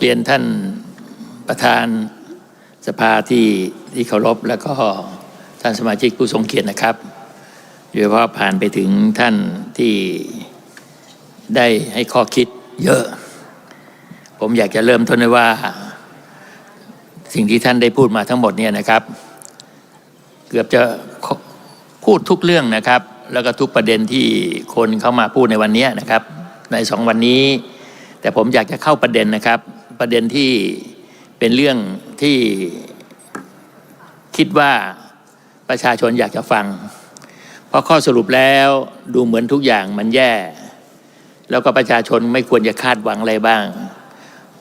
เรียนท่านประธานสภาที่ที่เคารพแล้วก็ท่านสมาชิกผู้ทรงเกียรตินะครับโดยเฉพาะผ่านไปถึงท่านที่ได้ให้ข้อคิดเยอะ ผมอยากจะเริ่มต้นด้วยว่า สิ่งที่ท่านได้พูดมาทั้งหมดเนี่ยนะครับ เกือบจะพูดทุกเรื่องนะครับ แล้วก็ทุกประเด็นที่คนเข้ามาพูดในวันนี้นะครับ ในสองวันนี้ แต่ผมอยากจะเข้าประเด็นนะครับ ประเด็นที่เป็นเรื่องที่คิดว่าประชาชนอยากจะฟัง เพราะข้อสรุปแล้วดูเหมือนทุกอย่างมันแย่ แล้วก็ประชาชนไม่ควรจะคาดหวังอะไรบ้าง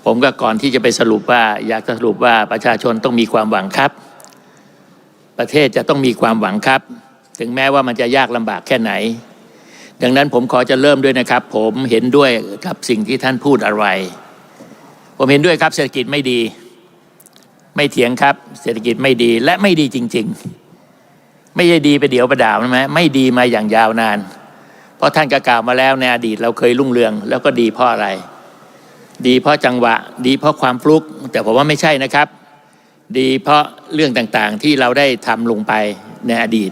ผมก็ก่อนที่จะไปสรุปว่า อยากจะสรุปว่าประชาชนต้องมีความหวังครับ ประเทศจะต้องมีความหวังครับ ถึงแม้ว่ามันจะยากลำบากแค่ไหน ดังนั้นผมขอจะเริ่มด้วยนะครับ ผมเห็นด้วยกับสิ่งที่ท่านพูดอะไร ผมเห็นด้วยครับ เศรษฐกิจไม่ดี ไม่เถียงครับ เศรษฐกิจไม่ดีและไม่ดีจริง ๆ ไม่ใช่ดีไปเดี๋ยวประดาวนะไหมไม่ดีมาอย่างยาวนาน เพราะท่านก็กล่าวมาแล้วในอดีตเราเคยรุ่งเรือง แล้วก็ดีเพราะอะไร ดีเพราะจังหวะ ดีเพราะความฟลุก แต่ผมว่าไม่ใช่นะครับ ดีเพราะเรื่องต่างๆที่เราได้ทำลงไปในอดีต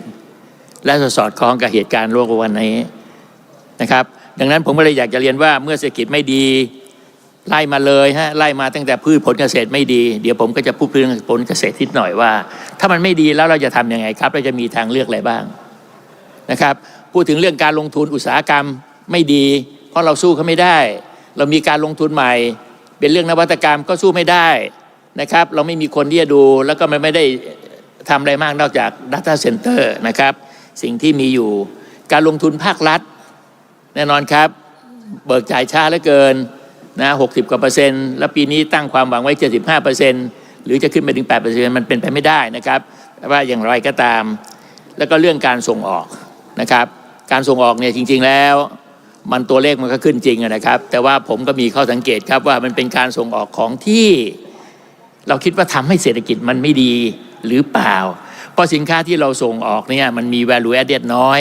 และสอดคล้องกับเหตุการณ์โลกวันนี้นะครับ ดังนั้นผมก็เลยอยากจะเรียนว่าเมื่อเศรษฐกิจไม่ดี ไล่มาเลยฮะไล่มาตั้งแต่พืชผลเกษตรไม่ดี เดี๋ยวผมก็จะพูดเรื่องผลเกษตรทิดหน่อยว่า ถ้ามันไม่ดีแล้วเราจะทำยังไงครับ เราจะมีทางเลือกอะไรบ้างนะครับ พูดถึงเรื่องการลงทุนอุตสาหกรรมไม่ดี เพราะเราสู้เขาไม่ได้ เรามีการลงทุนใหม่ เป็นเรื่องนวัตกรรมก็สู้ไม่ได้นะครับ เราไม่มีคนที่จะดูแล้วก็มันไม่ได้ทำอะไรมากนอกจาก Data Center นะครับ สิ่งที่มีอยู่การลงทุนภาครัฐ แน่นอนครับ เบิกจ่ายช้าเหลือเกิน นะหกสิบกว่าเปอร์เซ็นต์แล้วปีนี้ตั้งความหวังไว้เจ็ดสิบห้าเปอร์เซ็นต์หรือจะขึ้นไปถึงแปดเปอร์เซ็นต์มันเป็นไปไม่ได้นะครับว่าอย่างไรก็ตาม แล้วก็เรื่องการส่งออกนะครับ การส่งออกเนี่ยจริง ๆแล้วมันตัวเลขมันก็ขึ้นจริงนะครับ แต่ว่าผมก็มีข้อสังเกตครับว่ามันเป็นการส่งออกของที่เราคิดว่าทำให้เศรษฐกิจมันไม่ดีหรือเปล่า เพราะสินค้าที่เราส่งออกเนี่ยมันมี value added น้อย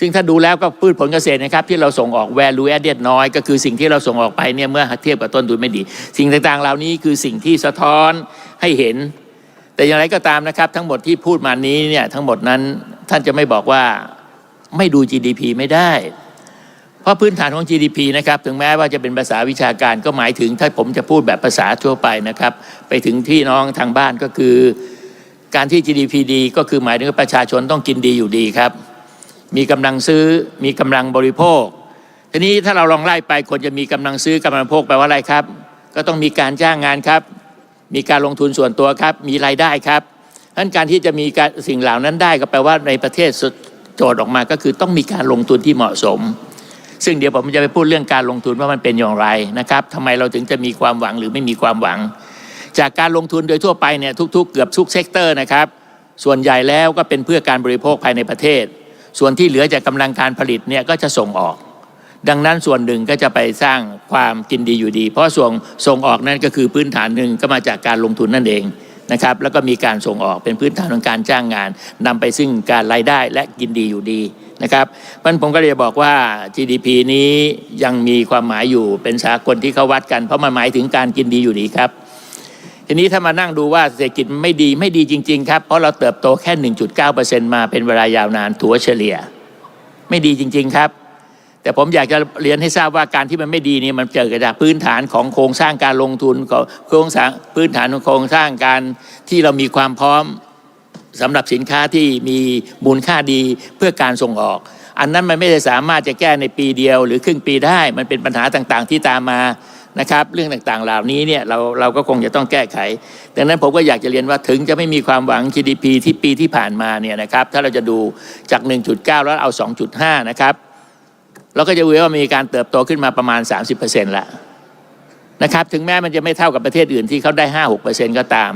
ซึ่งถ้าดูแล้วก็พืชผลเกษตรนะครับที่เราส่งออก value added น้อยก็คือสิ่งที่เราส่งออกไปเนี่ยเมื่อเทียบกับต้นทุนไม่ดี สิ่งต่างๆ เหล่านี้คือสิ่งที่สะท้อนให้เห็น แต่อย่างไรก็ตามนะครับ ทั้งหมดที่พูดมานี้เนี่ยทั้งหมดนั้นท่านจะไม่บอกว่าไม่ดู GDP ไม่ได้ เพราะพื้นฐานของ GDP นะครับถึงแม้ว่าจะเป็นภาษาวิชาการก็หมายถึงถ้าผมจะพูดแบบภาษาทั่วไปนะครับไปถึงที่น้องทางบ้านก็คือ การที่ GDP ดี ก็คือหมายถึงประชาชนต้องกินดีอยู่ดีครับ มีกำลังซื้อมีกำลังบริโภค ทีนี้ถ้าเราลองไล่ไปคนจะมีกำลังซื้อกำลังบริโภคแปลว่าอะไรครับ ก็ต้องมีการจ้างงานครับ มีการลงทุนส่วนตัวครับ มีรายได้ครับดังนั้นการที่จะมีสิ่งเหล่านั้นได้ก็แปลว่าในประเทศโจทย์ออกมาก็คือต้องมีการลงทุนที่เหมาะสม ซึ่งเดี๋ยวผมจะไปพูดเรื่องการลงทุนว่ามันเป็นอย่างไรนะครับทำไมเราถึงจะมีความหวังหรือไม่มีความหวัง จากการลงทุนโดยทั่วไปเนี่ยทุก ๆ เกือบทุกเซกเตอร์นะครับ ส่วนใหญ่แล้วก็เป็นเพื่อการบริโภคภายในประเทศ ส่วนที่เหลือจากกำลังการผลิตเนี่ยก็จะส่งออก ดังนั้นส่วนหนึ่งก็จะไปสร้างความกินดีอยู่ดี เพราะส่งส่งออกนั่นก็คือพื้นฐานหนึ่งก็มาจากการลงทุนนั่นเองนะครับ แล้วก็มีการส่งออกเป็นพื้นฐานของการจ้างงานนำไปซึ่งการรายได้และกินดีอยู่ดีนะครับมันผมก็เลยบอกว่า GDP นี้ยังมีความหมายอยู่เป็นสากลที่เขาวัดกัน เพราะมันหมายถึงการกินดีอยู่ดีครับ ทีนี้ถ้ามานั่งดูว่าเศรษฐกิจไม่ดีไม่ดีจริง ๆ ครับ เพราะเราเติบโตแค่ 1.9%มาเป็นเวลายาวนานถัวเฉลี่ย ไม่ดีจริง ๆ ครับ แต่ผมอยากจะเรียนให้ทราบว่าการที่มันไม่ดีนี่มันเกิดจากพื้นฐานของโครงสร้างการลงทุนของโครงสร้างพื้นฐานของโครงสร้างการที่เรามีความพร้อมสำหรับสินค้าที่มีมูลค่าดีเพื่อการส่งออก อันนั้นมันไม่ได้สามารถจะแก้ในปีเดียว หรือครึ่งปีได้มันเป็นปัญหาต่างๆ ที่ตามมา นะครับเรื่องต่างๆ เหล่านี้เนี่ยเราเราก็คงจะต้องแก้ไข ดังนั้นผมก็อยากจะเรียนว่าถึงจะไม่มีความหวัง GDP ที่ปีที่ผ่านมาเนี่ยนะครับถ้าเราจะดูจาก 1.9 แล้วเอา 2.5 นะครับเราก็จะว่ามีการเติบโตขึ้นมาประมาณ 30%ละนะครับถึงแม้มันจะไม่เท่ากับประเทศอื่นที่เขาได้ 5-6%ก็ตาม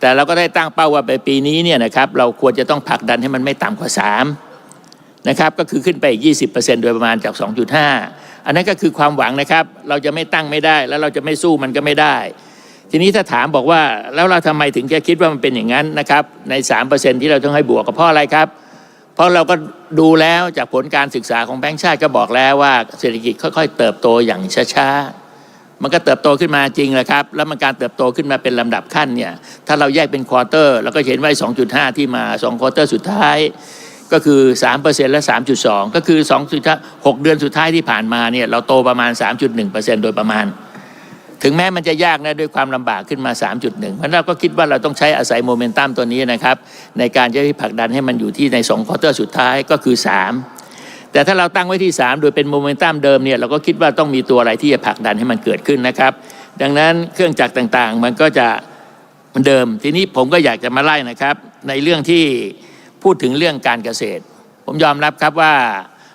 แต่เราก็ได้ตั้งเป้าว่าไปปีนี้เนี่ยนะครับเราควรจะต้องผลักดันให้มันไม่ต่ำกว่า 3นะครับก็คือขึ้นไปอีก 20%โดยประมาณจาก 2.5 อันนั้นก็คือความหวังนะครับ เราจะไม่ตั้งไม่ได้ แล้วเราจะไม่สู้มันก็ไม่ได้ ทีนี้ถ้าถามบอกว่าแล้วเราทำไมถึงจะคิดว่ามันเป็นอย่างนั้นนะครับ ใน 3%ที่เราต้องให้บวกกับเพราะอะไรครับ เพราะเราก็ดูแล้วจากผลการศึกษาของแบงก์ชาติก็บอกแล้วว่าเศรษฐกิจค่อยๆ เติบโตอย่างช้าๆมันก็เติบโตขึ้นมาจริงแหละครับ แล้วมันการเติบโตขึ้นมาเป็นลำดับขั้นเนี่ยถ้าเราแยกเป็นควอเตอร์เราก็เห็นว่า2.5 ที่มา2ควอเตอร์สุดท้าย ก็คือ 3%และ 3.2 ก็คือ2 6เดือนสุดท้ายที่ผ่านมาเนี่ยเราโตประมาณ 3.1%โดยประมาณ ถึงแม้มันจะยากนะด้วยความลำบากขึ้นมา 3.1 เพราะเราก็คิดว่าเราต้องใช้อาศัยโมเมนตัมตัวนี้นะครับในการจะผลักดันให้มันอยู่ที่ใน2ควอเตอร์สุดท้ายก็คือ 3 แต่ถ้าเราตั้งไว้ที่ 3 โดยเป็นโมเมนตัมเดิมเนี่ยเราก็คิดว่าต้องมีตัวอะไรที่จะผลักดันให้มันเกิดขึ้นนะครับ ดังนั้นเครื่องจักรต่างๆ มันก็จะมือนเดิม ทีนี้ผมก็อยากจะมาไล่นะครับในเรื่องที่ พูดถึงเรื่องการเกษตร ผมยอมรับครับว่า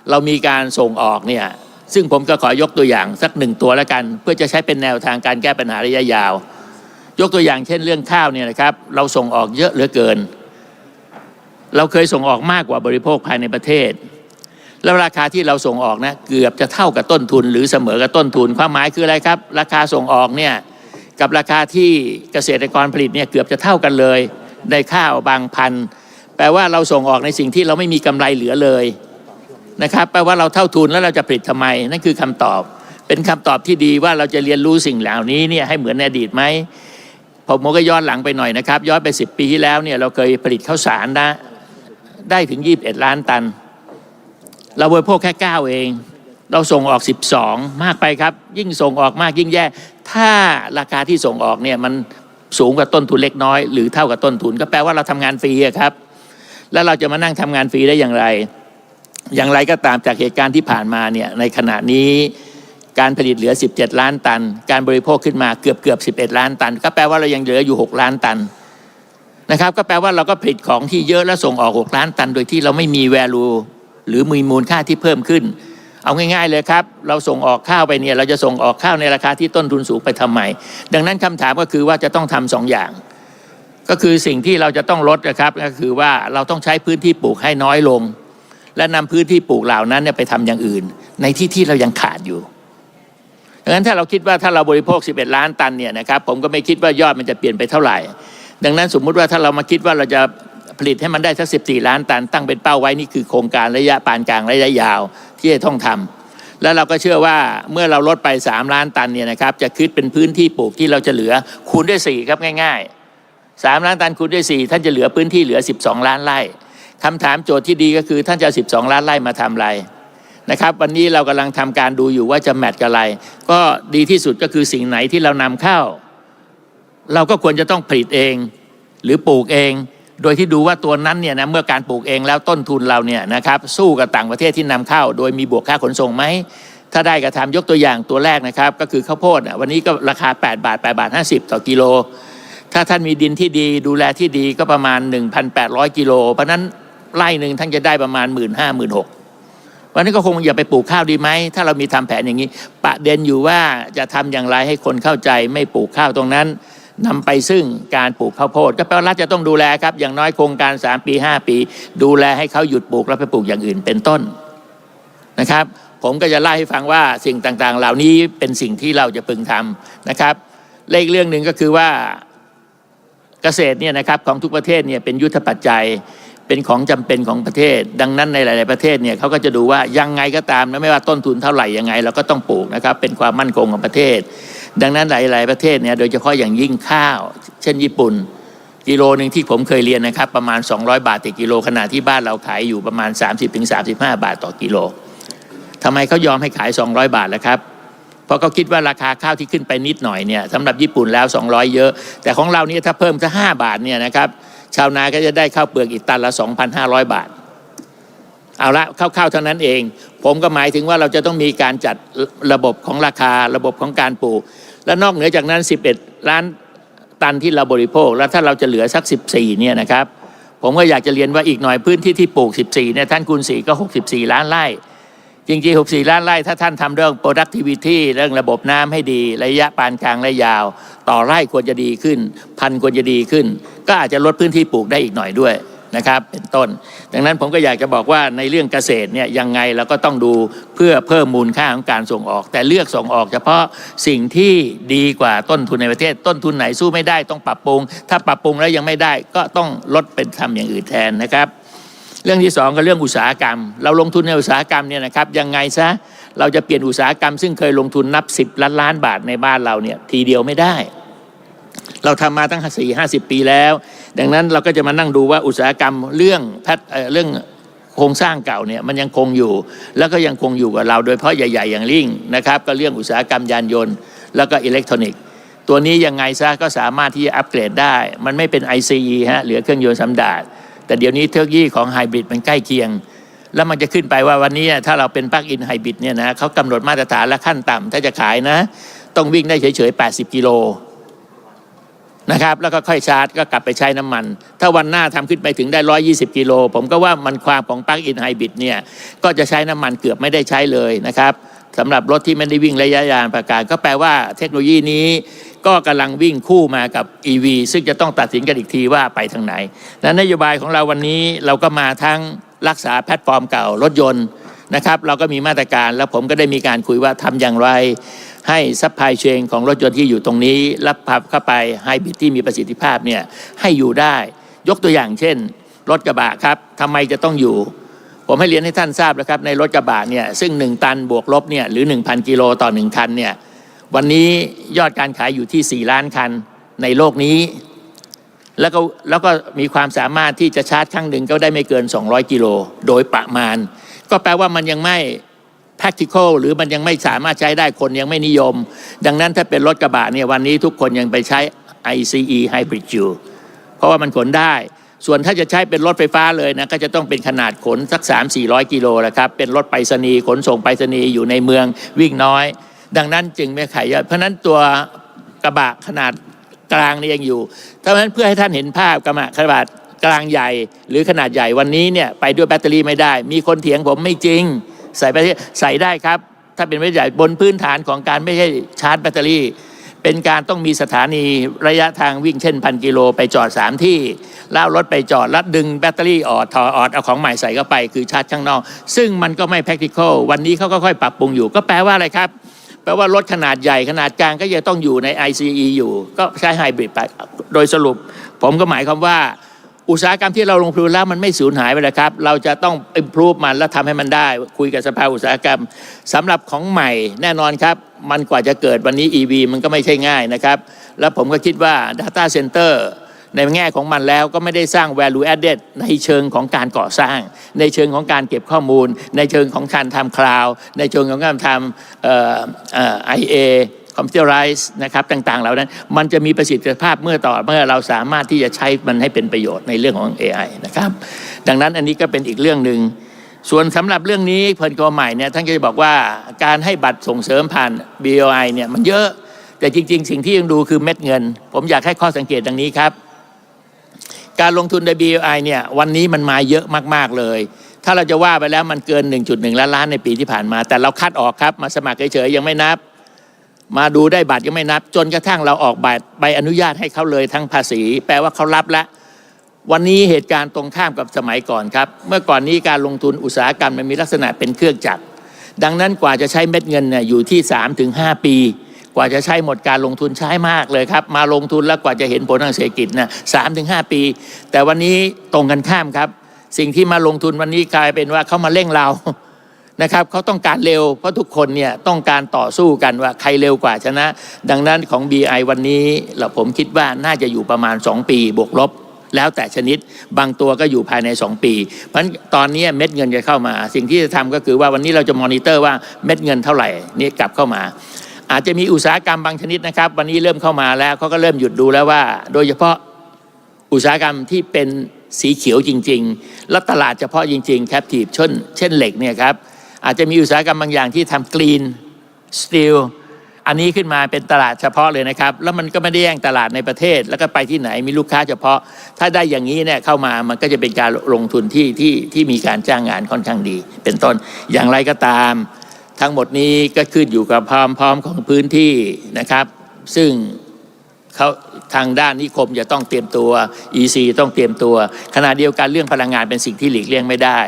เรามีการส่งออกเนี่ยซึ่งผมก็ขอยกตัวอย่างสักหนึ่งตัวแล้วกัน เพื่อจะใช้เป็นแนวทางการแก้ปัญหาระยะยาว ยกตัวอย่างเช่นเรื่องข้าวเนี่ยนะครับ เราส่งออกเยอะเหลือเกิน เราเคยส่งออกมากกว่าบริโภคภายในประเทศ แล้วราคาที่เราส่งออกนะเกือบจะเท่ากับต้นทุน หรือเสมอกับต้นทุน ความหมายคืออะไรครับ ราคาส่งออกเนี่ยกับราคาที่เกษตรกรผลิตเนี่ยเกือบจะเท่ากันเลย ในข้าวบางพันธุ์ แปลว่าเราส่งออกในสิ่งที่เราไม่มีกำไรเหลือเลยนะครับ แปลว่าเราเท่าทุนแล้วเราจะผลิตทำไม นั่นคือคำตอบ เป็นคำตอบที่ดีว่าเราจะเรียนรู้สิ่งเหล่านี้เนี่ยให้เหมือนในอดีตไหมผมก็ย้อนหลังไปหน่อยนะครับ ย้อนไป 10 ปีที่แล้วเนี่ยเราเคยผลิตข้าวสารนะได้ถึง 21 ล้านตัน เราบริโภคแค่ 9 เอง เราส่งออก 12 มากไปครับ ยิ่งส่งออกมากยิ่งแย่ ถ้าราคาที่ส่งออกเนี่ยมันสูงกว่าต้นทุนเล็กน้อย หรือเท่ากับต้นทุนก็แปลว่าเราทำงานฟรีครับ แล้วเราจะมานั่งทำงานฟรีได้อย่างไร อย่างไรก็ตามจากเหตุการณ์ที่ผ่านมาเนี่ยในขณะนี้การผลิตเหลือ 17 ล้านตัน การบริโภคขึ้นมาเกือบเกือบ 11 ล้านตัน ก็แปลว่าเรายังเหลืออยู่ 6 ล้านตันนะครับก็แปลว่าเราก็ผลิตของที่เยอะแล้วส่งออก 6 ล้านตัน โดยที่เราไม่มี value หรือมีมูลค่าที่เพิ่มขึ้น เอาง่าย ๆเลยครับ เราส่งออกข้าวไปเนี่ยเราจะส่งออกข้าวในราคาที่ต้นทุนสูงไปทำไม ดังนั้นคำถามก็คือว่าจะต้องทำสองอย่าง ก็คือสิ่งที่เราจะต้องลดนะครับก็คือว่าเราต้องใช้พื้นที่ปลูกให้น้อยลง และนำพื้นที่ปลูกเหล่านั้นเนี่ยไปทำอย่างอื่น ในที่ที่เรายังขาดอยู่ดังนั้นถ้าเราคิดว่าถ้าเราบริโภค 11 ล้านตันเนี่ยนะครับผมก็ไม่คิดว่ายอดมันจะเปลี่ยนไปเท่าไหร่ ดังนั้นสมมุติว่าถ้าเรามาคิดว่าเราจะผลิตให้มันได้สัก14 ล้านตัน ตั้งเป็นเป้าไว้นี่คือโครงการระยะปานกลางระยะยาวที่จะต้องทำแล้วเราก็เชื่อว่าเมื่อเราลดไป 3 ล้านตันเนี่ยนะครับจะคิดเป็นพื้นที่ปลูกที่เราจะเหลือคูณด้วย4ครับง่าย ๆ 3ล้านตันคูณด้วย4ท่านจะเหลือพื้นที่เหลือ12ล้านไร่คำถามโจทย์ที่ดีก็คือท่านจะเอา12ล้านไร่มาทำอะไรนะครับวันนี้เรากำลังทำการดูอยู่ว่าจะแมทกับอะไร ก็ดีที่สุดก็คือสิ่งไหนที่เรานำเข้า เราก็ควรจะต้องผลิตเอง หรือปลูกเอง โดยที่ดูว่าตัวนั้นเนี่ยนะเมื่อการปลูกเองแล้วต้นทุนเราเนี่ยนะครับสู้กับต่างประเทศที่นำเข้า โดยมีบวกค่าขนส่งไหมถ้าได้กระทำยกตัวอย่างตัวแรกนะครับ ก็คือข้าวโพดวันนี้ก็ราคา 8 บาท8บาท50 ต่อกิโล ถ้าท่านมีดินที่ดีดูแลที่ดีก็ประมาณ 1,800 กิโล เพราะนั้นไร่หนึ่งท่านจะได้ประมาณ 1 5 0 0 0 1 6 0 0วันนี้ก็คงอย่าไปปลูกข้าวดีไหม ถ้าเรามีทำแผนอย่างนี้ ประเด็นอยู่ว่าจะทำอย่างไรให้คนเข้าใจไม่ปลูกข้าวตรงนั้นนำไปซึ่งการปลูกข้าวโพด ก็แปลว่ารัฐจะต้องดูแลครับ อย่างน้อยโครงการ 3 ปี 5 ปี ดูแลให้เขาหยุดปลูกแล้วไปปลูกอย่างอื่นเป็นต้นนะครับ ผมก็จะเล่าให้ฟังว่าสิ่งต่างๆ เหล่านี้เป็นสิ่งที่เราจะพึงทำนะครับและอีกเรื่องหนึ่งก็คือว่า เกษตรเนี่ยนะครับของทุกประเทศเนี่ยเป็นยุทธปัจจัยเป็นของจำเป็นของประเทศ ดังนั้นในหลาย ๆประเทศเนี่ยเขาก็จะดูว่ายังไงก็ตามนะไม่ว่าต้นทุนเท่าไหร่ยังไงเราก็ต้องปลูกนะครับเป็นความมั่นคงของประเทศ ดังนั้นหลาย ๆประเทศเนี่ยโดยเฉพาะอย่างยิ่งข้าว เช่นญี่ปุ่นกิโลหนึ่งที่ผมเคยเรียนนะครับประมาณ 200 บาทต่อกิโลขณะที่บ้านเราขายอยู่ประมาณ 30-35 บาทต่อกิโลทำไมเขายอมให้ขาย 200 บาทล่ะครับ เพราะเขาคิดว่าราคาข้าวที่ขึ้นไปนิดหน่อยเนี่ยสำหรับญี่ปุ่นแล้ว 200 เยอะ แต่ของเราเนี่ยถ้าเพิ่มถ้า5บาทเนี่ยนะครับชาวนาก็จะได้ข้าวเปลือกอีกตันละ 2,500 บาท เอาละคร่าวๆเท่านั้นเอง ผมก็หมายถึงว่าเราจะต้องมีการจัดระบบของราคาระบบของการปลูก และนอกเหนือจากนั้น 11 ล้านตันที่เราบริโภค แล้วถ้าเราจะเหลือสัก 14เนี่ยนะครับผมก็อยากจะเรียนว่าอีกหน่อยพื้นที่ที่ปลูก 14เนี่ยท่านคูณ4ก็ 64 ล้านไร่ จริงๆ 64 ล้านไร่ ถ้าท่านทำเรื่อง productivity เรื่องระบบน้ำให้ดี ระยะปานกลางและยาว ต่อไร่ควรจะดีขึ้น พันควรจะดีขึ้น ก็อาจจะลดพื้นที่ปลูกได้อีกหน่อยด้วยนะครับเป็นต้น ดังนั้นผมก็อยากจะบอกว่าในเรื่องเกษตรเนี่ยยังไงเราก็ต้องดูเพื่อเพิ่มมูลค่าของการส่งออก แต่เลือกส่งออกเฉพาะสิ่งที่ดีกว่าต้นทุนในประเทศ ต้นทุนไหนสู้ไม่ได้ต้องปรับปรุง ถ้าปรับปรุงแล้วยังไม่ได้ก็ต้องลดเป็นทำอย่างอื่นแทนนะครับ เรื่องที่สองก็เรื่องอุตสาหกรรม เราลงทุนในอุตสาหกรรมเนี่ยนะครับยังไงซะเราจะเปลี่ยนอุตสาหกรรม ซึ่งเคยลงทุนนับ 10 ล้านล้านบาทในบ้านเราเนี่ยทีเดียวไม่ได้ เราทำมาตั้งสี่ห้าสิบปีแล้ว ดังนั้นเราก็จะมานั่งดูว่าอุตสาหกรรมเรื่องแพทเรื่องโครงสร้างเก่าเนี่ยมันยังคงอยู่ แล้วก็ยังคงอยู่กับเราโดยเฉพาะใหญ่ ๆ อย่างลิ่งนะครับ ก็เรื่องอุตสาหกรรมยานยนต์ แล้วก็อิเล็กทรอนิกส์ ตัวนี้ยังไงซะก็สามารถที่จะอัปเกรดได้ มันไม่เป็น ICE ฮะเหลือเครื่องยนต์สำดาด แต่เดี๋ยวนี้เทคโนโลยีของไฮบริดมันใกล้เคียง แล้วมันจะขึ้นไปว่าวันนี้ถ้าเราเป็นปลั๊กอินไฮบริดเนี่ยนะเขากำหนดมาตรฐานและขั้นต่ำถ้าจะขายนะ ต้องวิ่งได้เฉยๆ 80 กิโลนะครับแล้วก็ค่อยชาร์จก็กลับไปใช้น้ำมัน ถ้าวันหน้าทำขึ้นไปถึงได้ 120 กิโล ผมก็ว่ามันความของปลั๊กอินไฮบริดเนี่ยก็จะใช้น้ำมันเกือบไม่ได้ใช้เลยนะครับสำหรับรถที่ไม่ได้วิ่งระยะยาวประการ ก็แปลว่าเทคโนโลยีนี้ ก็กำลังวิ่งคู่มากับ EV ซึ่งจะต้องตัดสินกันอีกทีว่าไปทางไหนและนโยบายของเราวันนี้เราก็มาทั้งรักษาแพลตฟอร์มเก่ารถยนต์นะครับ เราก็มีมาตรการแล้วผมก็ได้มีการคุยว่าทำอย่างไร ให้ซัพพลายเชนของรถยนต์ที่อยู่ตรงนี้รับพับเข้าไปไฮบริดที่มีประสิทธิภาพเนี่ยให้อยู่ได้ ยกตัวอย่างเช่น รถกระบะครับทำไมจะต้องอยู่ ผมให้เรียนให้ท่านทราบนะครับในรถกระบะเนี่ยซึ่ง 1 ตันบวกลบเนี่ยหรือ 1,000 กิโลต่อ 1 คันเนี่ย วันนี้ยอดการขายอยู่ที่ 4 ล้านคันในโลกนี้ แล้วก็แล้วก็มีความสามารถที่จะชาร์จครั้งหนึ่งก็ได้ไม่เกิน 200 กิโลโดยประมาณ ก็แปลว่ามันยังไม่ practical หรือมันยังไม่สามารถใช้ได้คนยังไม่นิยม ดังนั้นถ้าเป็นรถกระบะเนี่ยวันนี้ทุกคนยังไปใช้ ICE Hybrid อยู่เพราะว่ามันขนได้ ส่วนถ้าจะใช้เป็นรถไฟฟ้าเลยนะก็จะต้องเป็นขนาดขนสัก 3 4 0 0 กิโลแหละครับ เป็นรถไปรษณีย์ขนส่งไปรษณีย์อยู่ในเมืองวิ่งน้อย ดังนั้นจึงไม่ขายเยอะเพราะนั้นตัวกระบะขนาดกลางนี่ยังอยู่เพราะฉะนั้นเพื่อให้ท่านเห็นภาพกระบะขนาดกลางใหญ่ หรือขนาดใหญ่วันนี้เนี่ยไปด้วยแบตเตอรี่ไม่ได้ มีคนเถียงผมไม่จริง ใส่แบตเตอรี่ใส่ได้ครับ ถ้าเป็นแบตเตอรี่ใหญ่บนพื้นฐานของการไม่ใช่ชาร์จแบตเตอรี่ เป็นการต้องมีสถานีระยะทางวิ่งเช่นพันกิโลไปจอด 3 ที่แล้วรถไปจอดแล้วดึงแบตเตอรี่ออกถอดออกเอาของใหม่ใส่เข้าไปคือชาร์จข้างนอก ซึ่งมันก็ไม่ practical วันนี้เขาก็ค่อยปรับปรุงอยู่ ก็แปลว่าอะไรครับ ลว่ารถขนาดใหญ่ขนาดกลางก็ยังต้องอยู่ใน ICE อยู่ ก็ใช้ไฮบริดไปโดยสรุป ผมก็หมายความว่า อุตสาหกรรมที่เราลงทุนแล้วมันไม่สูญหายไปเลยครับ เราจะต้อง improve มันและทำให้มันได้ คุยกับสภาอุตสาหกรรมสำหรับของใหม่แน่นอนครับ มันกว่าจะเกิดวันนี้ EV มันก็ไม่ใช่ง่ายนะครับ แล้วผมก็คิดว่า Data Center ในแง่ของมันแล้วก็ไม่ได้สร้าง value added ในเชิงของการก่อสร้าง ในเชิงของการเก็บข้อมูล ในเชิงของการทำคลาวในเชิงของการทำเอ่อเอ่อ IA คอมพิวเตอร์ไรส์นะครับต่างๆ เหล่านั้น มันจะมีประสิทธิภาพเมื่อต่อเมื่อเราสามารถที่จะใช้มันให้เป็นประโยชน์ในเรื่องของ AI นะครับดังนั้นอันนี้ก็เป็นอีกเรื่องหนึ่งส่วนสำหรับเรื่องนี้เพิ่นกอใหม่เนี่ยท่านก็จะบอกว่าการให้บัตรส่งเสริมผ่าน BOI เนี่ยมันเยอะแต่จริง ๆ สิ่งที่ยังดูคือเม็ดเงิน ผมอยากให้ข้อสังเกตดังนี้ครับ การลงทุนใน BOI เนี่ยวันนี้มันมาเยอะมาก ๆ เลย ถ้าเราจะว่าไปแล้วมันเกิน 1.1 ล้านล้านในปีที่ผ่านมา แต่เราคัดออกครับ มาสมัครเฉยๆยังไม่นับ มาดูได้บัตรยังไม่นับ จนกระทั่งเราออกใบใบอนุญาตให้เขาเลยทั้งภาษี แปลว่าเขารับแล้ววันนี้เหตุการณ์ตรงข้ามกับสมัยก่อนครับ เมื่อก่อนนี้การลงทุนอุตสาหกรรมมันมีลักษณะเป็นเครื่องจักร ดังนั้นกว่าจะใช้เม็ดเงินเนี่ยอยู่ที่3ถึง5ปี ว่าจะใช้หมดการลงทุนใช้มากเลยครับ มาลงทุนแล้วกว่าจะเห็นผลทางเศรษฐกิจนะสามถึงห้าปี แต่วันนี้ตรงกันข้ามครับ สิ่งที่มาลงทุนวันนี้กลายเป็นว่าเขามาเร่งเรานะครับเขาต้องการเร็วเพราะทุกคนเนี่ยต้องการต่อสู้กันว่าใครเร็วกว่าชนะ ดังนั้นของ BI วันนี้เราผมคิดว่าน่าจะอยู่ประมาณ 2 ปีบวกลบ แล้วแต่ชนิดบางตัวก็อยู่ภายใน 2 ปี เพราะฉะนั้นตอนนี้เม็ดเงินจะเข้ามา สิ่งที่จะทำก็คือว่าวันนี้เราจะมอนิเตอร์ว่าเม็ดเงินเท่าไหร่นี่กลับเข้ามา อาจจะมีอุตสาหกรรมบางชนิดนะครับ วันนี้เริ่มเข้ามาแล้วเขาก็เริ่มหยุดดูแล้วว่า โดยเฉพาะอุตสาหกรรมที่เป็นสีเขียวจริง ๆ และตลาดเฉพาะจริงๆแคปทีฟเช่นเช่นเหล็กเนี่ยครับอาจจะมีอุตสาหกรรมบางอย่างที่ทำกรีนสตีลอันนี้ขึ้นมาเป็นตลาดเฉพาะเลยนะครับ แล้วมันก็ไม่ได้แย่งตลาดในประเทศ แล้วก็ไปที่ไหนมีลูกค้าเฉพาะ ถ้าได้อย่างนี้เนี่ยเข้ามามันก็จะเป็นการลงทุนที่ที่ที่มีการจ้างงานค่อนข้างดี เป็นต้นอย่างไรก็ตาม ทั้งหมดนี้ก็ขึ้นอยู่กับความพร้อมของพื้นที่นะครับ ซึ่งเขาทางด้านนิคมจะต้องเตรียมตัว EC ต้องเตรียมตัว ขณะเดียวกันเรื่องพลังงานเป็นสิ่งที่หลีกเลี่ยงไม่ได้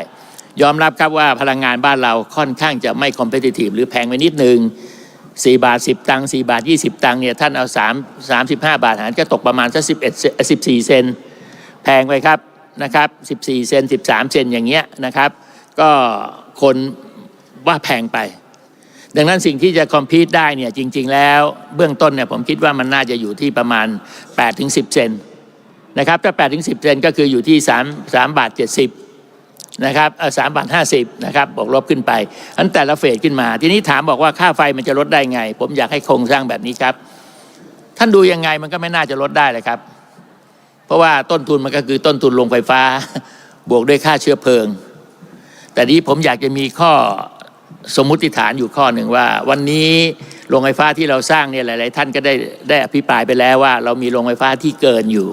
ยอมรับครับว่าพลังงานบ้านเราค่อนข้างจะไม่คอมเพ t i t i v e หรือแพงไปนิดนึง4 บาท 10 ตังค์4บาท 20 ตังค์เนี่ยท่านเอา 3 35 บาทหารก็ตกประมาณสัก11 14 เซนแพงไปครับนะครับ 14 เซน 13 เซนอย่างเงี้ยนะครับ ก็คนว่าแพงไป ดังนั้นสิ่งที่จะคอมพิวได้เนี่ยจริง ๆ แล้วเบื้องต้นเนี่ยผมคิดว่ามันน่าจะอยู่ที่ประมาณ8-10 เซนนะครับถ้า8-10 เซนก็คืออยู่ที่3 3บาท70นะครับเออสามบาทห้าสิบนะครับบวกลบขึ้นไปอันแต่ละเฟสขึ้นมา ทีนี้ถามบอกว่าค่าไฟมันจะลดได้ไง ผมอยากให้โครงสร้างแบบนี้ครับ ท่านดูยังไงมันก็ไม่น่าจะลดได้เลยครับ เพราะว่าต้นทุนมันก็คือต้นทุนโรงไฟฟ้า บวกด้วยค่าเชื้อเพลิง แต่นี้ผมอยากจะมีข้อ สมมุติฐานอยู่ข้อหนึ่งว่า วันนี้โรงไฟฟ้าที่เราสร้างเนี่ยหลาย ๆ ท่านก็ได้ได้อภิปรายไปแล้วว่า เรามีโรงไฟฟ้าที่เกินอยู่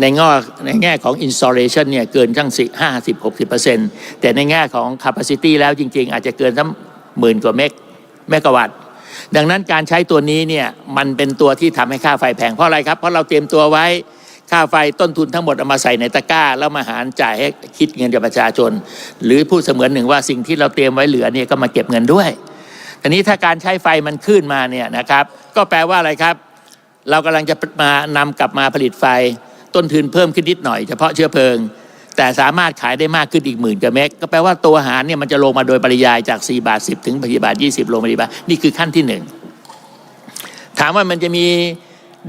ในงอในแง่ของ installation เนี่ยเกินทั้งสิห้าสิบหกสิบเปอร์เซ็นต์แต่ในแง่ของ capacity แล้วจริง ๆ อาจจะเกินทั้งหมื่นกว่าเมกเมกะวัตต์ดังนั้นการใช้ตัวนี้เนี่ยมันเป็นตัวที่ทำให้ค่าไฟแพงเพราะอะไรครับ เพราะเราเตรียมตัวไว้ ค่าไฟต้นทุนทั้งหมดเอามาใส่ในตะกร้า แล้วมาหารจ่ายให้คิดเงินกับประชาชน หรือพูดเสมือนหนึ่งว่าสิ่งที่เราเตรียมไว้เหลือเนี่ยก็มาเก็บเงินด้วยทีนี้ถ้าการใช้ไฟมันขึ้นมาเนี่ยนะครับก็แปลว่าอะไรครับ เรากำลังจะมานำกลับมาผลิตไฟ ต้นทุนเพิ่มขึ้นนิดหน่อยเฉพาะเชื้อเพลิง แต่สามารถขายได้มากขึ้นอีกหมื่นกว่าเมกก็แปลว่าตัวหารเนี่ยมันจะลงมาโดยปริยายจาก 4 บาท 10 ถึง4บาท 20 ลงมาดีบาทนี่คือขั้นที่หนึ่งถามว่ามันจะมี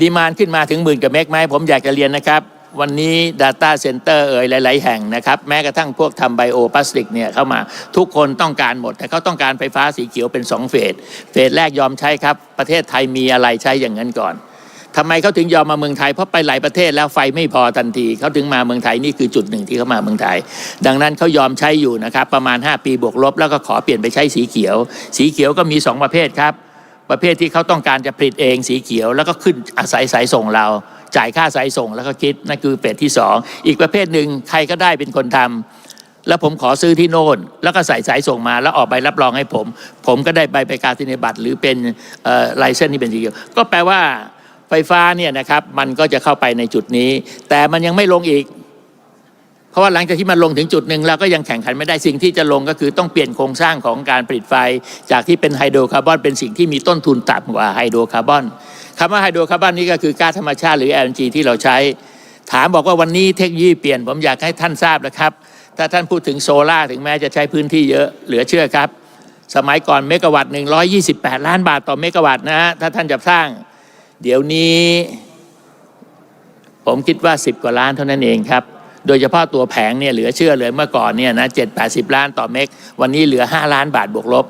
ดีมานขึ้นมาถึงหมื่นกว่าเมกไหมผมอยากจะเรียนนะครับ วันนี้ Data Center เอ่ยหลาย ๆ แห่งนะครับ แม้กระทั่งพวกทำไบโอพลาสติกเนี่ยเข้ามาทุกคนต้องการหมด แต่เขาต้องการไฟฟ้าสีเขียวเป็น 2 เฟส เฟสแรกยอมใช้ครับ ประเทศไทยมีอะไรใช้อย่างนั้นก่อนทำไมเขาถึงยอมมาเมืองไทย เพราะไปหลายประเทศแล้วไฟไม่พอทันที เขาถึงมาเมืองไทยนี่คือจุดหนึ่งที่เขามาเมืองไทย ดังนั้นเขายอมใช้อยู่นะครับ ประมาณ 5 ปีบวกลบ แล้วก็ขอเปลี่ยนไปใช้สีเขียว สีเขียวก็มี 2 ประเภทครับ ประเภทที่เขาต้องการจะผลิตเองสีเขียว แล้วก็ขึ้นอาศัยสายส่งเรา จ่ายค่าสายส่งแล้วก็คิดนั่นคือเฟสที่ 2 อีกประเภทหนึ่งใครก็ได้เป็นคนทำแล้วผมขอซื้อที่โน่น แล้วก็ใส่สายส่งมา แล้วออกใบรับรองให้ผม ผมก็ได้ใบประกาศนียบัตรหรือเป็นไลเซนที่เป็นสีเขียวก็แปลว่าไฟฟ้าเนี่ยนะครับมันก็จะเข้าไปในจุดนี้ แต่มันยังไม่ลงอีก เพราะว่าหลังจากที่มันลงถึงจุดหนึ่งเราก็ยังแข่งขันไม่ได้สิ่งที่จะลงก็คือต้องเปลี่ยนโครงสร้างของการผลิตไฟ จากที่เป็นไฮโดรคาร์บอนเป็นสิ่งที่มีต้นทุนต่ำกว่าไฮโดรคาร์บอนคำว่าไฮโดรคาร์บอนนี่ก็คือก๊าซธรรมชาติหรือ LNG ที่เราใช้ ถามบอกว่าวันนี้เทคโนโลยีเปลี่ยนผมอยากให้ท่านทราบนะครับ ถ้าท่านพูดถึงโซลาถึงแม้จะใช้พื้นที่เยอะเหลือเชื่อครับ สมัยก่อนเมกะวัตต์128 ล้านบาทต่อเมกะวัตต์นะฮะถ้าท่านจะสร้าง เดี๋ยวนี้ ผมคิดว่า 10 กว่าล้านเท่านั้นเองครับ โดยเฉพาะตัวแผงเนี่ยเหลือเชื่อเลยเมื่อก่อนเนี่ยนะเจ็ดแปดสิบล้านต่อเมกวันนี้เหลือ 5 ล้านบาทบวกลบ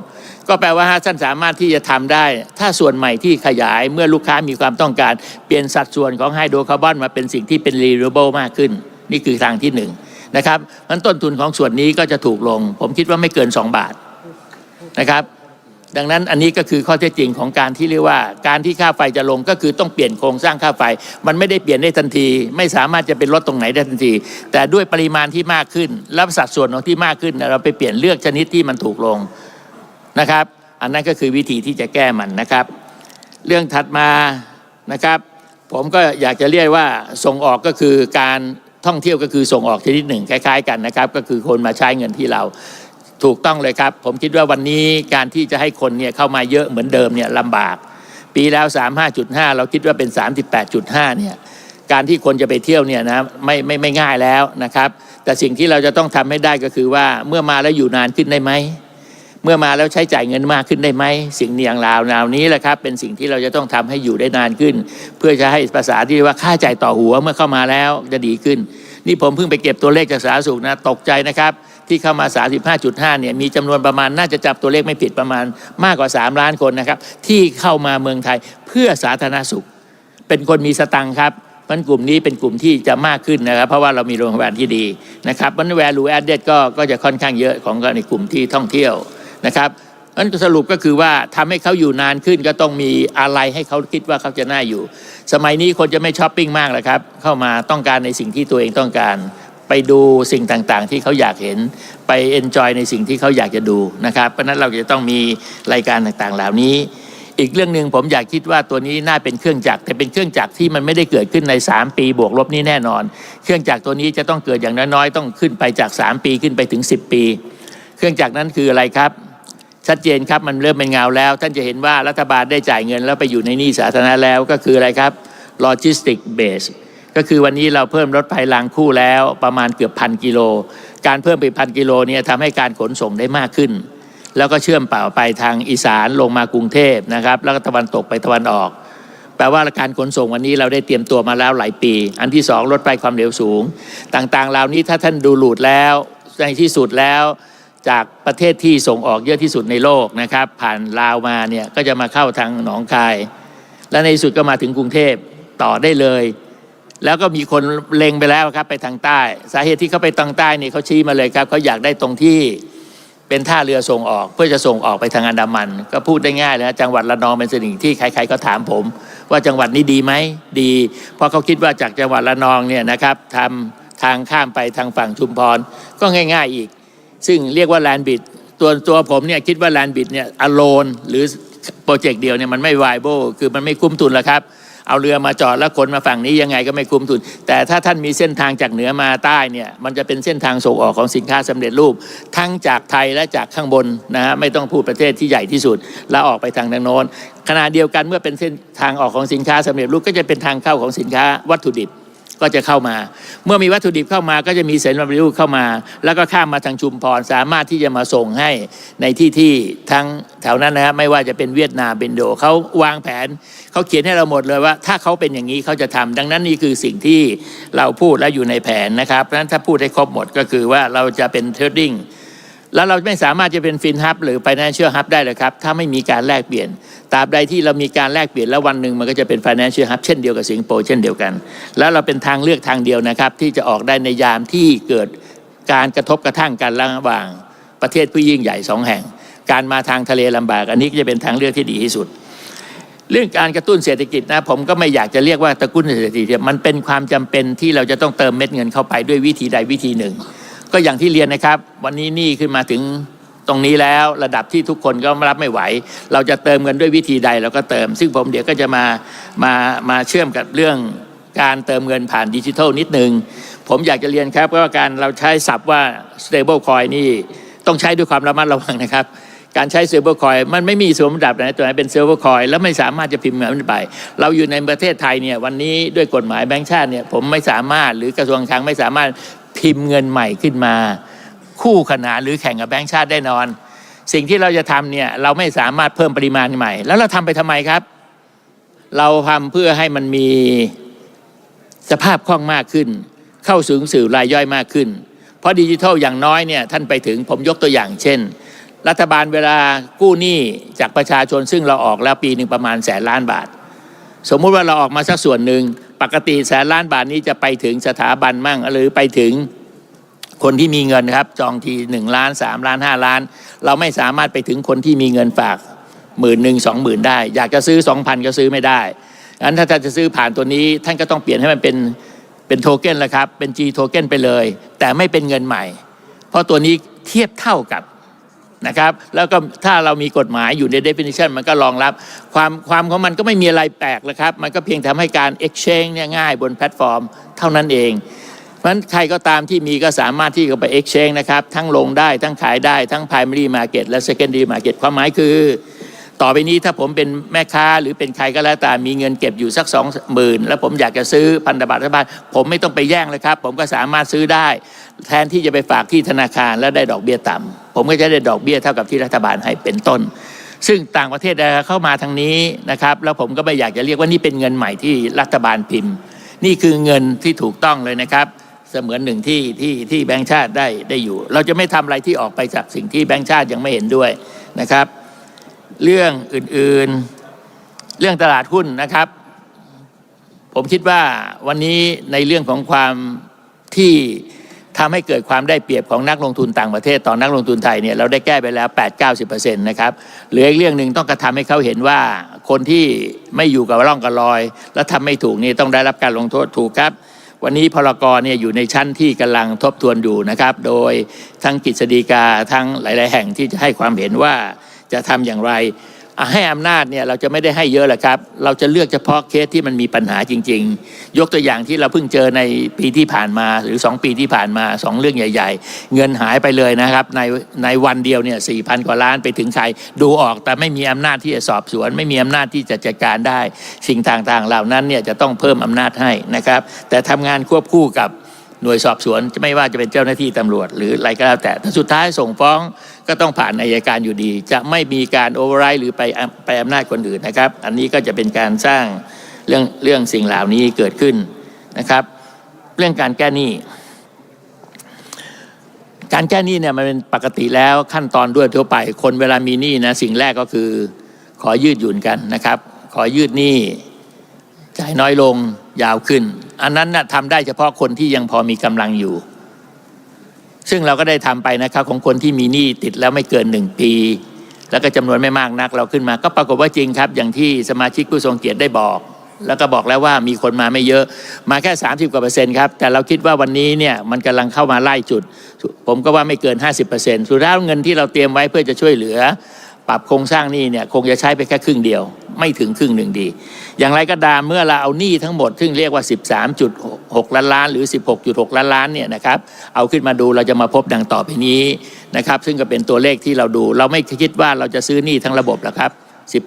ก็แปลว่าท่านสามารถที่จะทำได้ ถ้าส่วนใหม่ที่ขยายเมื่อลูกค้ามีความต้องการ เปลี่ยนสัดส่วนของไฮโดรคาร์บอนมาเป็นสิ่งที่เป็น renewable มากขึ้น นี่คือทางที่หนึ่งนะครับมันต้นทุนของส่วนนี้ก็จะถูกลง ผมคิดว่าไม่เกิน 2 บาทนะครับ ดังนั้นอันนี้ก็คือข้อเท็จจริงของการที่เรียกว่า การที่ค่าไฟจะลงก็คือต้องเปลี่ยนโครงสร้างค่าไฟ มันไม่ได้เปลี่ยนได้ทันที ไม่สามารถจะเป็นลดตรงไหนได้ทันที แต่ด้วยปริมาณที่มากขึ้นและสัดส่วนของที่มากขึ้น เราไปเปลี่ยนเลือกชนิดที่มันถูกลงนะครับ อันนั้นก็คือวิธีที่จะแก้มันนะครับ เรื่องถัดมานะครับ ผมก็อยากจะเรียกว่าส่งออกก็คือการท่องเที่ยวก็คือส่งออกชนิดหนึ่งคล้าย ๆ กันนะครับ ก็คือคนมาใช้เงินที่เรา ถูกต้องเลยครับ ผมคิดว่าวันนี้การที่จะให้คนเนี่ยเข้ามาเยอะเหมือนเดิมเนี่ยลำบาก ปีแล้ว 35.5 เราคิดว่าเป็น 38.5 เนี่ยการที่คนจะไปเที่ยวเนี่ยนะไม่ไม่ไม่ง่ายแล้วนะครับ แต่สิ่งที่เราจะต้องทำให้ได้ก็คือว่าเมื่อมาแล้วอยู่นานขึ้นได้ไหมเมื่อมาแล้วใช้จ่ายเงินมากขึ้นได้ไหมสิ่งเนียงราวราวนี้แหละครับ เป็นสิ่งที่เราจะต้องทำให้อยู่ได้นานขึ้น เพื่อจะให้ภาษาที่ว่าค่าจ่ายต่อหัวเมื่อเข้ามาแล้วจะดีขึ้น นี่ผมเพิ่งไปเก็บตัวเลขจากสาธารณสุขนะตกใจนะครับ ที่เข้ามา 35.5 เนี่ยมีจำนวนประมาณน่าจะจับตัวเลขไม่ผิดประมาณมากกว่า 3 ล้านคนนะครับ ที่เข้ามาเมืองไทยเพื่อสาธารณสุข เป็นคนมีสตังค์ครับเพราะฉะนั้นกลุ่มนี้เป็นกลุ่มที่จะมากขึ้นนะครับ เพราะว่าเรามีโรงพยาบาลที่ดีนะครับมันแวลูแอดเดก็ก็จะค่อนข้างเยอะของในกลุ่มที่ท่องเที่ยวนะครับนั้นสรุปก็คือว่าทำให้เขาอยู่นานขึ้นก็ต้องมีอะไรให้เขาคิดว่าเขาจะน่าอยู่ สมัยนี้คนจะไม่ช้อปปิ้งมากแล้วครับ เข้ามาต้องการในสิ่งที่ตัวเองต้องการ ไปดูสิ่งต่างๆ ที่เขาอยากเห็นไปเอนจอยในสิ่งที่เขาอยากจะดูนะครับ เพราะนั้นเราจะต้องมีรายการต่างๆ เหล่านี้ อีกเรื่องหนึ่งผมอยากคิดว่าตัวนี้น่าเป็นเครื่องจักรแต่เป็นเครื่องจักรที่มันไม่ได้เกิดขึ้นใน 3 ปีบวกลบนี้แน่นอน เครื่องจักรตัวนี้จะต้องเกิดอย่างน้อยๆต้องขึ้นไปจาก 3 ปีขึ้นไปถึง 10 ปี เครื่องจักรนั้นคืออะไรครับชัดเจนครับมันเริ่มเป็นเงาแล้ว ท่านจะเห็นว่ารัฐบาลได้จ่ายเงินแล้วไปอยู่ในหนี้สาธารณะแล้วก็คืออะไรครับ logistic base ก็คือวันนี้เราเพิ่มรถไฟรางคู่แล้วประมาณเกือบพันกิโล การเพิ่มไปพันกิโลเนี่ยทำให้การขนส่งได้มากขึ้น แล้วก็เชื่อมเปล่าไปทางอีสานลงมากรุงเทพนะครับ แล้วก็ตะวันตกไปตะวันออก แปลว่าการขนส่งวันนี้เราได้เตรียมตัวมาแล้วหลายปี อันที่สองรถไฟความเร็วสูง ต่างๆเหล่านี้ถ้าท่านดูหลุดแล้วในที่สุดแล้วจากประเทศที่ส่งออกเยอะที่สุดในโลกนะครับ ผ่านลาวมาเนี่ยก็จะมาเข้าทางหนองคาย และในที่สุดก็มาถึงกรุงเทพต่อได้เลย แล้วก็มีคนเล็งไปแล้วครับไปทางใต้ สาเหตุที่เขาไปทางใต้นี่เขาชี้มาเลยครับเขาอยากได้ตรงที่เป็นท่าเรือส่งออก เพื่อจะส่งออกไปทางอันดามัน ก็พูดได้ง่ายเลยจังหวัดระนองเป็นสิ่งที่ใครๆก็ถามผม ว่าจังหวัดนี้ดีไหมดี เพราะเขาคิดว่าจากจังหวัดระนองเนี่ยนะครับทำทางข้ามไปทางฝั่งชุมพรก็ง่าย ๆอีก ซึ่งเรียกว่าแลนบิดตัวตัวผมเนี่ยคิดว่าแลนบิดเนี่ยอโลนหรือโปรเจกต์เดียวเนี่ยมันไม่วายโบคือมันไม่คุ้มทุนแล้วครับ เอาเรือมาจอดแล้วคนมาฝั่งนี้ยังไงก็ไม่คุ้มทุน แต่ถ้าท่านมีเส้นทางจากเหนือมาใต้เนี่ยมันจะเป็นเส้นทางส่งออกของสินค้าสำเร็จรูป ทั้งจากไทยและจากข้างบนนะฮะไม่ต้องพูดประเทศที่ใหญ่ที่สุด แล้วออกไปทางทางโน้นขณะเดียวกันเมื่อเป็นเส้นทางออกของสินค้าสำเร็จรูปก็จะเป็นทางเข้าของสินค้าวัตถุดิบ ก็จะเข้ามา เมื่อมีวัตถุดิบเข้ามาก็จะมีเสนาบริรูปเข้ามา แล้วก็ข้ามมาทางชุมพรสามารถที่จะมาส่งให้ในที่ที่ทั้งแถวนั้นนะครับไม่ว่าจะเป็นเวียดนามเบนโดเขาวางแผนเขาเขียนให้เราหมดเลยว่า ถ้าเขาเป็นอย่างนี้เขาจะทำดังนั้นนี่คือสิ่งที่เราพูดและอยู่ในแผนนะครับเพราะฉะนั้นถ้าพูดให้ครบหมดก็คือว่าเราจะเป็นเทรดดิ้ง แล้วเราไม่สามารถจะเป็นฟินฮับหรือ financial hub ได้เลยครับ ถ้าไม่มีการแลกเปลี่ยนตราบใดที่เรามีการแลกเปลี่ยนแล้ววันหนึ่งมันก็จะเป็น financial hub เช่นเดียวกับสิงคโปร์เช่นเดียวกัน แล้วเราเป็นทางเลือกทางเดียวนะครับ ที่จะออกได้ในยามที่เกิดการกระทบกระทั่งกันระหว่างประเทศผู้ยิ่งใหญ่สองแห่ง การมาทางทะเลลำบาก อันนี้ก็จะเป็นทางเลือกที่ดีที่สุด เรื่องการกระตุ้นเศรษฐกิจนะผมก็ไม่อยากจะเรียกว่าตะกุ้นเศรษฐกิจมันเป็นความจำเป็นที่เราจะต้องเติมเม็ดเงินเข้าไปด้วยวิธีใดวิธีหนึ่ง ก็อย่างที่เรียนนะครับ วันนี้หนี่ขึ้นมาถึงตรงนี้แล้วระดับที่ทุกคนก็รับไม่ไหว เราจะเติมเงินด้วยวิธีใดเราก็เติม ซึ่งผมเดี๋ยวก็จะมามามาเชื่อมกับเรื่องการเติมเงินผ่านดิจิทัลนิดนึง ผมอยากจะเรียนครับว่าการเราใช้ศัพท์ว่า stable coin นี่ต้องใช้ด้วยความระมัดระวังนะครับการใช้ stable coin มันไม่มีสวมระดับไหนตัวไหนเป็น stable coin แล้วไม่สามารถจะพิมพ์เงินไป เราอยู่ในประเทศไทยเนี่ยวันนี้ด้วยกฎหมายแบงก์ชาติเนี่ยผมไม่สามารถหรือกระทรวงคลังไม่สามารถ พิมพ์เงินใหม่ขึ้นมา คู่ขนานหรือแข่งกับแบงก์ชาติได้นอน สิ่งที่เราจะทำเนี่ยเราไม่สามารถเพิ่มปริมาณใหม่ แล้วเราทำไปทำไมครับ เราทำเพื่อให้มันมีสภาพคล่องมากขึ้น เข้าถึงสื่อรายย่อยมากขึ้น เพราะดิจิทัลอย่างน้อยเนี่ยท่านไปถึงผมยกตัวอย่างเช่น รัฐบาลเวลากู้หนี้จากประชาชนซึ่งเราออกแล้วปีหนึ่งประมาณแสนล้านบาท สมมุติว่าเราออกมาสักส่วนหนึ่ง ปกติแสนล้านบาทนี้จะไปถึงสถาบันมั่ง หรือไปถึงคนที่มีเงินครับ จองทีหนึ่งล้านสามล้านห้าล้าน เราไม่สามารถไปถึงคนที่มีเงินฝากหมื่นหนึ่งสองหมื่นได้ อยากจะซื้อสองพันก็ซื้อไม่ได้งั้นถ้าท่านจะซื้อผ่านตัวนี้ ท่านก็ต้องเปลี่ยนให้มันเป็นเป็นโทเก้นแล้วครับ เป็น G โทเก้นไปเลย แต่ไม่เป็นเงินใหม่ เพราะตัวนี้เทียบเท่ากับ นะครับ แล้วก็ถ้าเรามีกฎหมายอยู่ใน definition มันก็รองรับ ความความของมันก็ไม่มีอะไรแปลกเลยครับ มันก็เพียงทำให้การ exchange เนี่ยง่ายบนแพลตฟอร์ม เท่านั้นเองเพราะฉะนั้นใครก็ตามที่มีก็สามารถที่จะไป exchange นะครับ ทั้งลงได้ทั้งขายได้ทั้ง primary market และ secondary market ความหมายคือ ต่อไปนี้ถ้าผมเป็นแม่ค้าหรือเป็นใครก็แล้วแต่มีเงินเก็บอยู่สักสองหมื่นแล้วผมอยากจะซื้อพันธบัตรรัฐบาลผมไม่ต้องไปแย่งเลยครับ ผมก็สามารถซื้อได้ แทนที่จะไปฝากที่ธนาคารแล้วได้ดอกเบี้ยต่ำผมก็จะได้ดอกเบี้ยเท่ากับที่รัฐบาลให้เป็นต้น ซึ่งต่างประเทศเข้ามาทางนี้นะครับ แล้วผมก็ไม่อยากจะเรียกว่านี่เป็นเงินใหม่ที่รัฐบาลพิมพ์ นี่คือเงินที่ถูกต้องเลยนะครับเสมือนหนึ่งที่ที่ที่แบงค์ชาติได้ได้อยู่ เราจะไม่ทำอะไรที่ออกไปจากสิ่งที่แบงค์ชาติยังไม่เห็นด้วยนะครับ เรื่องอื่นๆ เรื่องตลาดหุ้นนะครับ ผมคิดว่าวันนี้ในเรื่องของความที่ทำให้เกิดความได้เปรียบของนักลงทุนต่างประเทศต่อนักลงทุนไทยเนี่ยเราได้แก้ไปแล้ว 8-90%นะครับเหลืออีกเรื่องหนึ่งต้องกระทำให้เขาเห็นว่าคนที่ไม่อยู่กับร่องกับรอย และทำไม่ถูกนี่ต้องได้รับการลงโทษถูกครับ วันนี้พลกรเนี่ยอยู่ในชั้นที่กำลังทบทวนอยู่นะครับ โดยทั้งกฤษฎีกาทั้งหลาย ๆ แห่งที่จะให้ความเห็นว่า จะทำอย่างไร ให้อำนาจเนี่ยเราจะไม่ได้ให้เยอะแหละครับ เราจะเลือกเฉพาะเคสที่มันมีปัญหาจริง ๆ ยกตัวอย่างที่เราเพิ่งเจอในปีที่ผ่านมาหรือ 2 ปีที่ผ่านมา 2 เรื่องใหญ่ ๆ เงินหายไปเลยนะครับในในวันเดียวเนี่ยสี่พันกว่าล้านไปถึงใครดูออกแต่ไม่มีอำนาจที่จะสอบสวน ไม่มีอำนาจที่จะจัดการได้ สิ่งต่างๆเหล่านั้นเนี่ยจะต้องเพิ่มอำนาจให้นะครับ แต่ทำงานควบคู่กับ หน่วยสอบสวนจะไม่ว่าจะเป็นเจ้าหน้าที่ตำรวจ หรืออะไรก็แล้วแต่ถ้าสุดท้ายส่งฟ้องก็ต้องผ่านอายการอยู่ดี จะไม่มีการโอเวอร์ไรด์หรือไปไปอำนาจคนอื่นนะครับ อันนี้ก็จะเป็นการสร้างเรื่องเรื่องสิ่งเหล่านี้เกิดขึ้นนะครับ เรื่องการแก้หนี้การแก้หนี้เนี่ยมันเป็นปกติแล้วขั้นตอนด้วยทั่วไป คนเวลามีหนี้นะสิ่งแรกก็คือขอยืดหยุ่นกันนะครับ ขอยืดหนี้จ่ายน้อยลงยาวขึ้น อันนั้นนะ่ะทำได้เฉพาะคนที่ยังพอมีกำลังอยู่ ซึ่งเราก็ได้ทำไปนะครับของคนที่มีหนี้ติดแล้วไม่เกินหนึ่งปี แล้วก็จำนวนไม่มากนักเราขึ้นมา ก็ปรากฏว่าจริงครับ อย่างที่สมาชิกผู้ทรงเกียรติได้บอก แล้วก็บอกแล้วว่ามีคนมาไม่เยอะมาแค่ 30กว่าเปอร์เซ็นต์ครับแต่เราคิดว่าวันนี้เนี่ยมันกำลังเข้ามาไล่จุด ผมก็ว่าไม่เกิน 50เปอร์เซ็นต์สุดท้ายเงินที่เราเตรียมไว้เพื่อจะช่วยเหลือ ปรับโครงสร้างหนี้เนี่ยคงจะใช้ไปแค่ครึ่งเดียว ไม่ถึงครึ่งหนึ่งดี อย่างไรก็ตามเมื่อเราเอาหนี้ทั้งหมด ซึ่งเรียกว่า 13.6 ล้านล้านหรือ 16.6 ล้านล้านเนี่ยนะครับเอาขึ้นมาดูเราจะมาพบดังต่อไปนี้นะครับซึ่งก็เป็นตัวเลขที่เราดู เราไม่คิดว่าเราจะซื้อหนี้ทั้งระบบหรอกครับ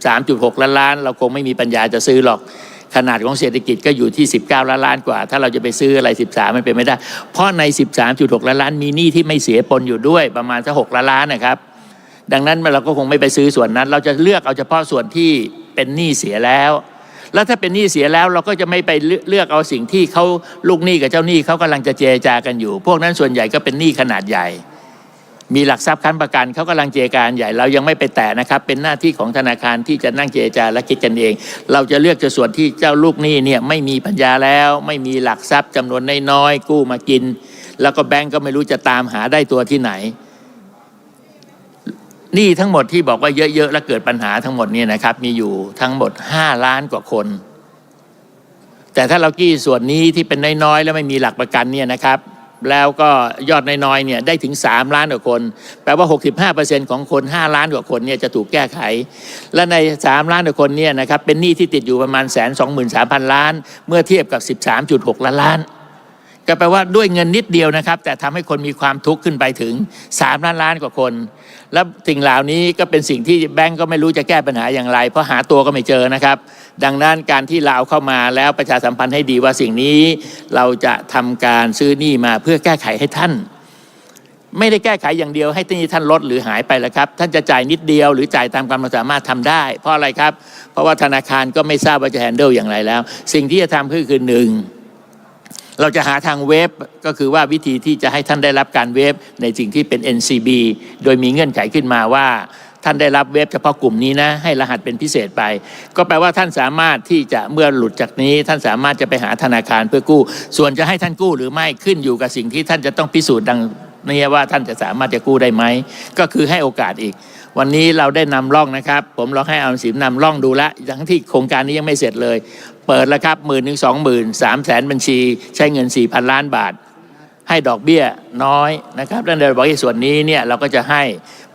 13.6 ล้านล้าน เราคงไม่มีปัญญาจะซื้อหรอกขนาดของเศรษฐกิจก็อยู่ที่ 19 ล้านล้านกว่า ถ้าเราจะไปซื้ออะไร 13 มันเป็นไม่ได้ เพราะใน 13.6 ล้านล้านมีหนี้ที่ไม่เสียปนอยู่ด้วยประมาณสัก6ล้านล้านนะครับ ดังนั้นเราก็คงไม่ไปซื้อส่วนนั้น เราจะเลือกเอาเฉพาะส่วนที่เป็นหนี้เสียแล้ว แล้วถ้าเป็นหนี้เสียแล้วเราก็จะไม่ไปเลือกเอาสิ่งที่เขาลูกหนี้กับเจ้าหนี้เขากำลังจะเจรจากันอยู่ พวกนั้นส่วนใหญ่ก็เป็นหนี้ขนาดใหญ่ มีหลักทรัพย์ค้ำประกันเขากำลังเจรการใหญ่เรายังไม่ไปแตะนะครับ เป็นหน้าที่ของธนาคารที่จะนั่งเจรจาและคิดกันเอง เราจะเลือกจะส่วนที่เจ้าลูกหนี้เนี่ยไม่มีปัญญาแล้ว ไม่มีหลักทรัพย์จำนวนน้อยๆกู้มากิน แล้วก็แบงก์ก็ไม่รู้จะตามหาได้ตัวที่ไหน หนี้ทั้งหมดที่บอกว่าเยอะๆ แล้วเกิดปัญหาทั้งหมดเนี่ยนะครับ มีอยู่ทั้งหมด5ล้านกว่าคน แต่ถ้าเรากี้ส่วนนี้ที่เป็นน้อยๆ แล้วไม่มีหลักประกันเนี่ยนะครับ แล้วก็ยอดน้อยๆเนี่ยได้ถึง 3 ล้านกว่าคน แปลว่า 65%ของคน 5 ล้านกว่าคนเนี่ยจะถูกแก้ไข และใน 3 ล้านกว่าคนเนี่ยนะครับเป็นหนี้ที่ติดอยู่ประมาณแสนสองหมื่นสามพันล้าน เมื่อเทียบกับ 13.6 ล้านล้านก็แปลว่าด้วยเงินนิดเดียวนะครับ แต่ทำให้คนมีความทุกข์ขึ้นไปถึง 3 ล้านล้านกว่าคน แล้วสิ่งเหล่านี้ก็เป็นสิ่งที่แบงก์ก็ไม่รู้จะแก้ปัญหาอย่างไร เพราะหาตัวก็ไม่เจอนะครับ ดังนั้นการที่เราเอาเข้ามาแล้วประชาสัมพันธ์ให้ดีว่าสิ่งนี้เราจะทำการซื้อหนี้มาเพื่อแก้ไขให้ท่าน ไม่ได้แก้ไขอย่างเดียวให้หนี้ท่านลดหรือหายไปแล้วครับ ท่านจะจ่ายนิดเดียวหรือจ่ายตามความสามารถทำได้ เพราะอะไรครับ เพราะว่าธนาคารก็ไม่ทราบว่าจะแฮนเดิลอย่างไรแล้ว สิ่งที่จะทำคือคือหนึ่ง เราจะหาทางเว็บก็คือว่าวิธีที่จะให้ท่านได้รับการเว็บในสิ่งที่เป็น NCB โดยมีเงื่อนไขขึ้นมาว่า ท่านได้รับเว็บเฉพาะกลุ่มนี้นะ ให้รหัสเป็นพิเศษไป ก็แปลว่าท่านสามารถที่จะเมื่อหลุดจากนี้ ท่านสามารถจะไปหาธนาคารเพื่อกู้ ส่วนจะให้ท่านกู้หรือไม่ขึ้นอยู่กับสิ่งที่ท่านจะต้องพิสูจน์ดังนี้ว่าท่านจะสามารถจะกู้ได้ไหม ก็คือให้โอกาสอีก วันนี้เราได้นำร่องนะครับ ผมลองให้อาสิมนำร่องดูและทั้งที่โครงการนี้ยังไม่เสร็จเลย เปิดแล้วครับหมื่นถึงสองหมื่นสามแสนบัญชี ใช้เงินสี่พันล้านบาท ให้ดอกเบี้ยน้อยนะครับดังนั้นบอกเบี้ส่วนนี้เนี่ยเราก็จะให้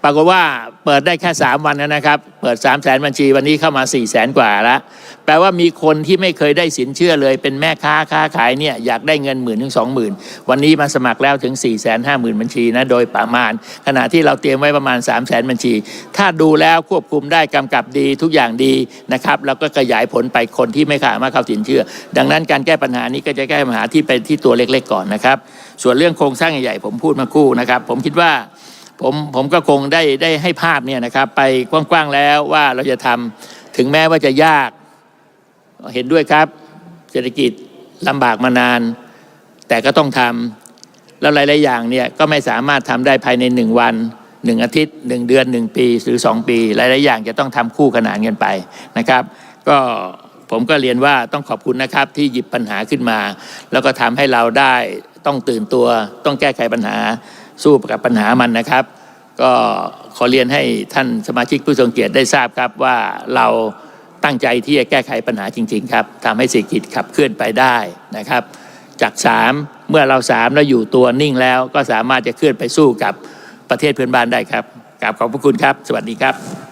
ปรากฏว่าเปิดได้แค่ 3 วันนะครับ เปิด 3 0 0แสนบัญชีวันนี้เข้ามา 4 0 0แสนกว่าแล้วแปลว่ามีคนที่ไม่เคยได้สินเชื่อเลย เป็นแม่ค้าค้าขายเนี่ยอยากได้เงินหมื่นถึงสองหมื่นวันนี้มาสมัครแล้วถึง4ี่แสนห้าหมื่นบัญชีนะโดยประมาณ ขณะที่เราเตรียมไว้ประมาณ 3 0 0แสนบัญชี ถ้าดูแล้วควบคุมได้กำกับดีทุกอย่างดีนะครับแล้วก็ขยายผลไปคนที่ไม่ขามาเข้าสินเชื่อ ดังนั้นการแก้ปัญหานี้ก็จะแก้ปัญหาที่เป็นที่ตัวเล็กๆก่อนนะครับส่วนเรื่องโครงสร้างใหญ่ๆผมพูดมาคู่นะครับผมคิดว่า ผมผมก็คงได้ได้ให้ภาพเนี่ยนะครับ ไปกว้างๆแล้วว่าเราจะทำถึงแม้ว่าจะยาก เห็นด้วยครับ เศรษฐกิจลำบากมานาน แต่ก็ต้องทำแล้วหลายๆอย่างเนี่ยก็ไม่สามารถทำได้ภายในหนึ่งวันหนึ่งอาทิตย์หนึ่งเดือนหนึ่งปีหรือสองปี หลายๆอย่างจะต้องทำคู่ขนานกันไปนะครับ ก็ผมก็เรียนว่าต้องขอบคุณนะครับที่หยิบปัญหาขึ้นมา แล้วก็ทำให้เราได้ต้องตื่นตัว ต้องแก้ไขปัญหา สู้กับปัญหามันนะครับ ก็ขอเรียนให้ท่านสมาชิกผู้ทรงเกียรติได้ทราบครับว่าเราตั้งใจที่จะแก้ไขปัญหาจริง ๆ ครับทำให้เศรษฐกิจขับเคลื่อนไปได้นะครับ จากสามเมื่อเราสามแล้วอยู่ตัวนิ่งแล้วก็สามารถจะเคลื่อนไปสู้กับประเทศเพื่อนบ้านได้ครับกราบขอบพระคุณครับ สวัสดีครับ